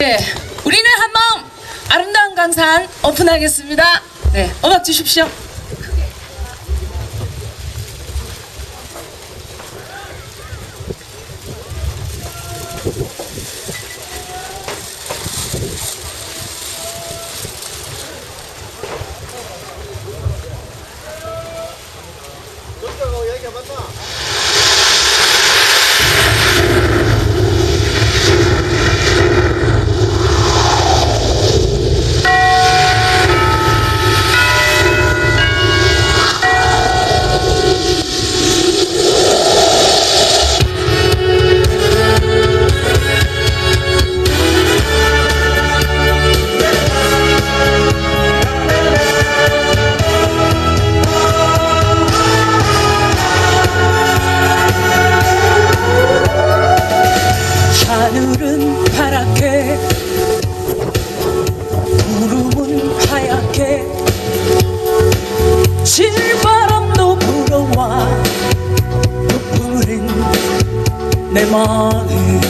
네, 우리는 한 마음 아름다운 강산 오픈하겠습니다. 네, 음악 주십시오. 하늘은 내 마음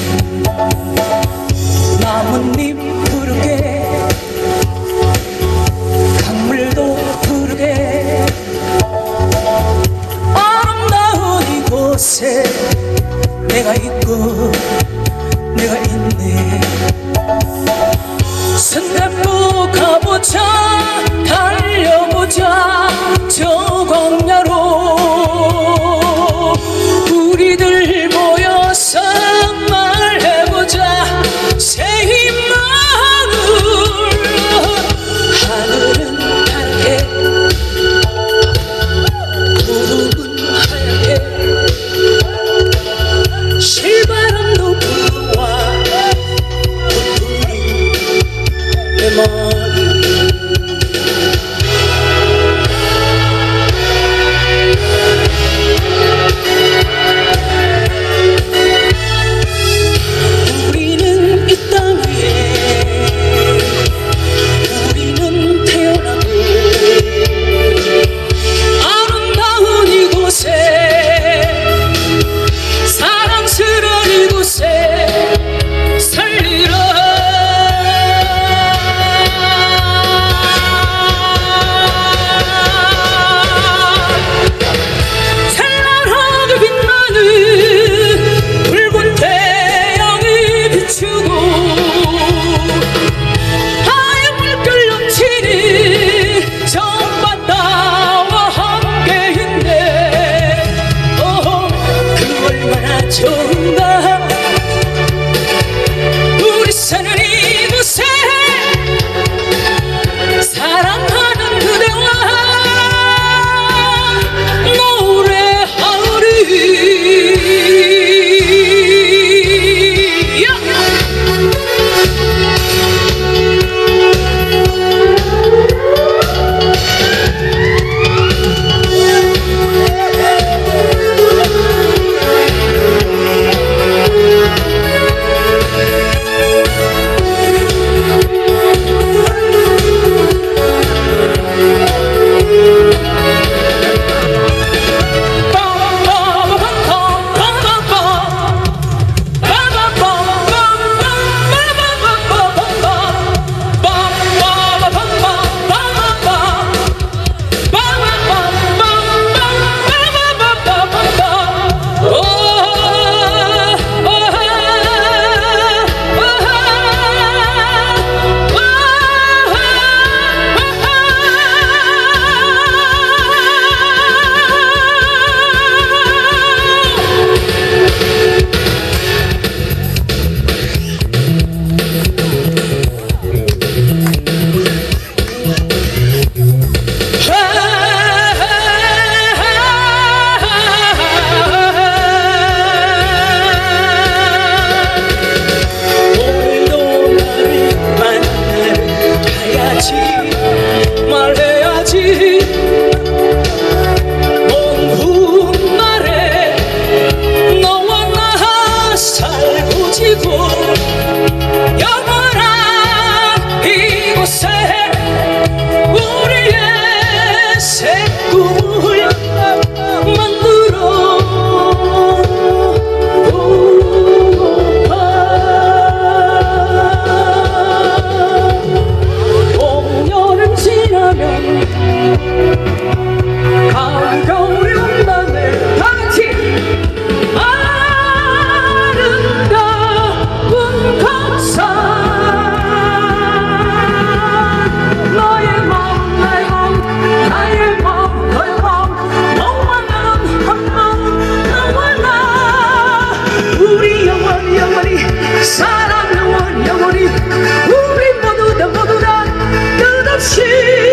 나뭇잎 푸르게 강물도 푸르게. 아름다운 이곳에 내가 있고 내가 있네. 손잡고 가보자 You.